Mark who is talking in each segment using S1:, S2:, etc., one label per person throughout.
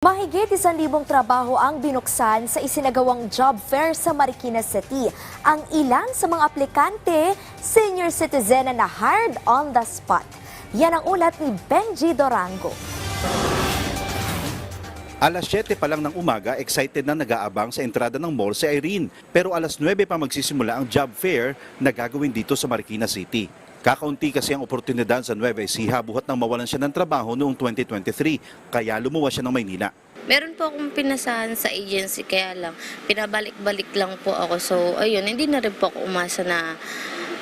S1: Mahigit isang libong trabaho ang binuksan sa isinagawang job fair sa Marikina City. Ang ilan sa mga aplikante, senior citizen na hired on the spot. Yan ang ulat ni Benji Dorango.
S2: Alas 7 pa lang ng umaga, excited na nag-aabang sa entrada ng mall si Irene. Pero alas 9 pa magsisimula ang job fair na gagawin dito sa Marikina City. Kakaunti kasi ang oportunidad sa Nueva Ecija buhat nang mawalan siya ng trabaho noong 2023, kaya lumuwas siya ng Maynila.
S3: Meron po akong pinasahan sa agency kaya lang pinabalik-balik lang po ako. So ayun, hindi na rin po ako umasa na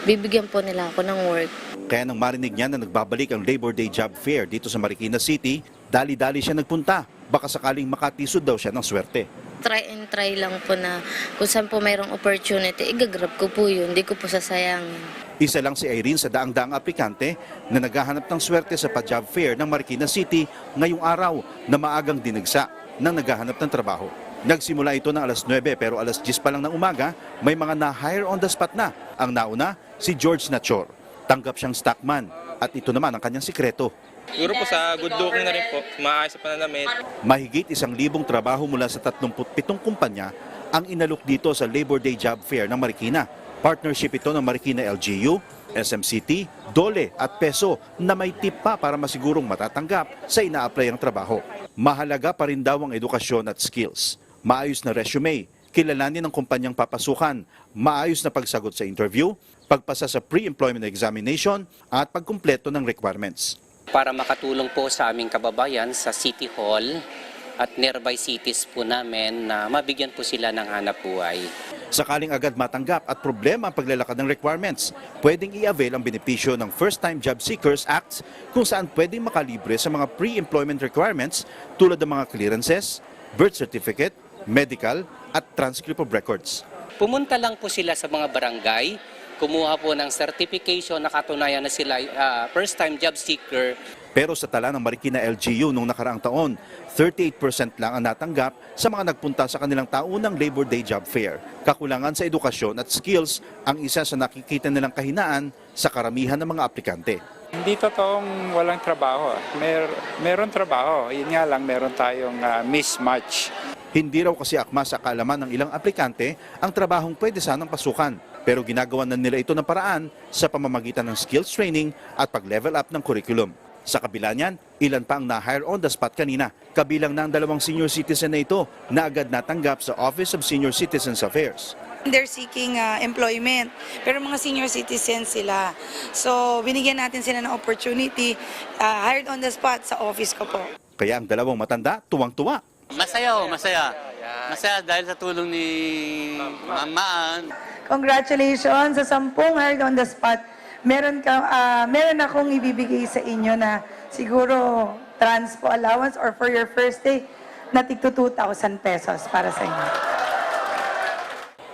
S3: bibigyan po nila ako ng work.
S2: Kaya nang marinig niya na nagbabalik ang Labor Day Job Fair dito sa Marikina City, dali-dali siya nagpunta. Baka sakaling makatisod daw siya ng swerte.
S3: Try and try lang po na kung saan po mayroong opportunity, igagrab ko po yun. Hindi ko po sasayangin.
S2: Isa lang si Irene sa daang-daang aplikante na naghahanap ng swerte sa pa-job fair ng Marikina City ngayong araw na maagang dinagsa ng naghahanap ng trabaho. Nagsimula ito ng alas 9 pero alas 10 pa lang ng umaga, may mga na-hire on the spot na. Ang nauna, si George Nachor. Tanggap siyang stockman at ito naman ang kanyang sikreto.
S4: Siguro po sa good looking na rin po, maayos sa pananamit.
S2: Mahigit isang libong trabaho mula sa 37 kumpanya ang inalok dito sa Labor Day Job Fair ng Marikina. Partnership ito ng Marikina LGU, SMCT, Dole at Peso na may tip pa para masigurong matatanggap sa ina-apply ang trabaho. Mahalaga pa rin daw ang edukasyon at skills. Maayos na resume, kilalanin ng kumpanyang papasukan, maayos na pagsagot sa interview, pagpasa sa pre-employment examination at pagkumpleto ng requirements.
S5: Para makatulong po sa aming kababayan sa City Hall at nearby cities po namin na mabigyan po sila ng hanap buhay.
S2: Sakaling agad matanggap at problema ang paglalakad ng requirements, pwedeng i-avail ang benepisyo ng First Time Job Seekers Act kung saan pwedeng makalibre sa mga pre-employment requirements tulad ng mga clearances, birth certificate, medical at transcript of records.
S5: Pumunta lang po sila sa mga barangay, kumuha po ng certification na katunayan na sila ah, first time job seeker
S2: Pero sa tala ng Marikina LGU noong nakaraang taon, 38% lang ang natanggap sa mga nagpunta sa kanilang taunang Labor Day Job Fair. Kakulangan sa edukasyon at skills ang isa sa nakikita nilang kahinaan sa karamihan ng mga aplikante.
S6: Hindi totoong walang trabaho. Mer meron trabaho. Yun nga lang, meron tayong ah, mismatch.
S2: Hindi raw kasi akma sa kaalaman ng ilang aplikante ang trabahong pwede sanang pasukan. Pero ginagawa na nila ito ng paraan sa pamamagitan ng skills training at pag-level up ng curriculum. Sa kabila niyan, ilan pa ang na-hire on the spot kanina. Kabilang na ang dalawang senior citizen na ito na agad natanggap sa Office of Senior Citizens Affairs.
S7: They're seeking uh, employment. Pero mga senior citizens sila. So, binigyan natin sila ng opportunity. uh, hired on the spot sa office ko po.
S2: Kaya ang dalawang matanda, tuwang-tuwa.
S8: Masaya oh, masaya. Masaya dahil sa tulong ni Mamaan.
S9: Congratulations sa sampung hired on the spot. Meron ka ah, meron akong ibibigay sa inyo na siguro transpo allowance or for your first day na tigto 2,000 pesos para sa inyo.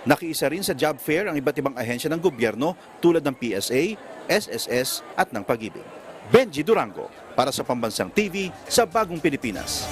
S2: Nakiisa rin sa job fair ang iba't ibang ahensya ng gobyerno tulad ng PSA, SSS at ng Pag-ibig. Benji Durango para sa Pambansang TV sa Bagong Pilipinas.